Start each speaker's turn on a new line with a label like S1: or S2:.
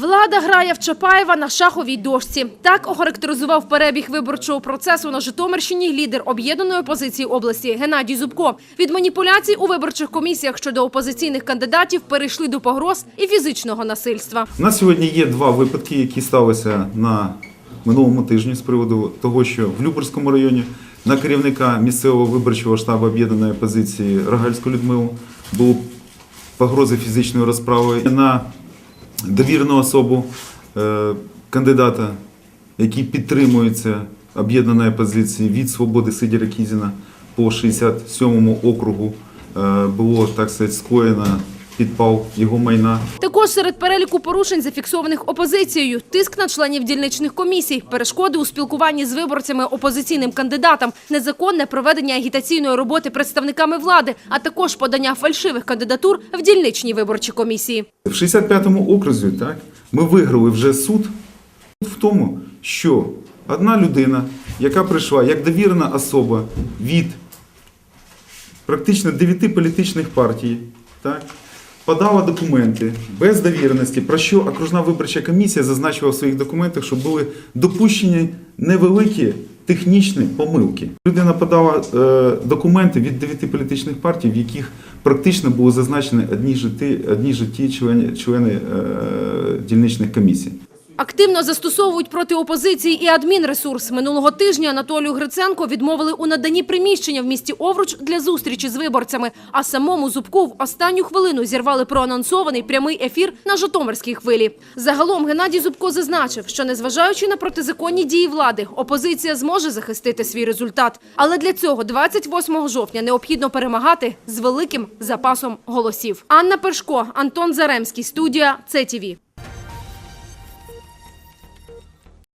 S1: Влада грає в Чапаєва на шаховій дошці. Так охарактеризував перебіг виборчого процесу на Житомирщині лідер об'єднаної опозиції області Геннадій Зубко. Від маніпуляцій у виборчих комісіях щодо опозиційних кандидатів перейшли до погроз і фізичного насильства.
S2: У нас сьогодні є два випадки, які сталися на минулому тижні з приводу того, що в Люберському районі на керівника місцевого виборчого штабу об'єднаної опозиції Рогальську Людмилу було погрози фізичної розправи на довірну особу е, кандидата, який підтримується об'єднаною опозиції від свободи Сидіра Кізіна. По 67-му округу е, було так сказати, скоєно підпал його майна.
S1: Також серед переліку порушень, зафіксованих опозицією, тиск на членів дільничних комісій, перешкоди у спілкуванні з виборцями опозиційним кандидатам, незаконне проведення агітаційної роботи представниками влади, а також подання фальшивих кандидатур в дільничні виборчі комісії.
S2: В 65-му окрузі так, ми виграли вже суд в тому, що одна людина, яка прийшла як довірена особа від практично 9 політичних партій, так, подала документи без довіреності, про що окружна виборча комісія зазначила в своїх документах, що були допущені невеликі технічні помилки. Людина подала е, документи від дев'яти політичних партій, в яких практично були зазначені одні ж ті, одні ж ті члени, члени дільничних комісій.
S1: Активно застосовують проти опозиції і адмінресурс. Минулого тижня Анатолію Гриценко відмовили у наданні приміщення в місті Овруч для зустрічі з виборцями. А самому Зубку в останню хвилину зірвали проанонсований прямий ефір на Житомирській хвилі. Загалом Геннадій Зубко зазначив, що незважаючи на протизаконні дії влади, опозиція зможе захистити свій результат. Але для цього 28 жовтня необхідно перемагати з великим запасом голосів. Анна Першко, Антон Заремський, студія ЦТВ.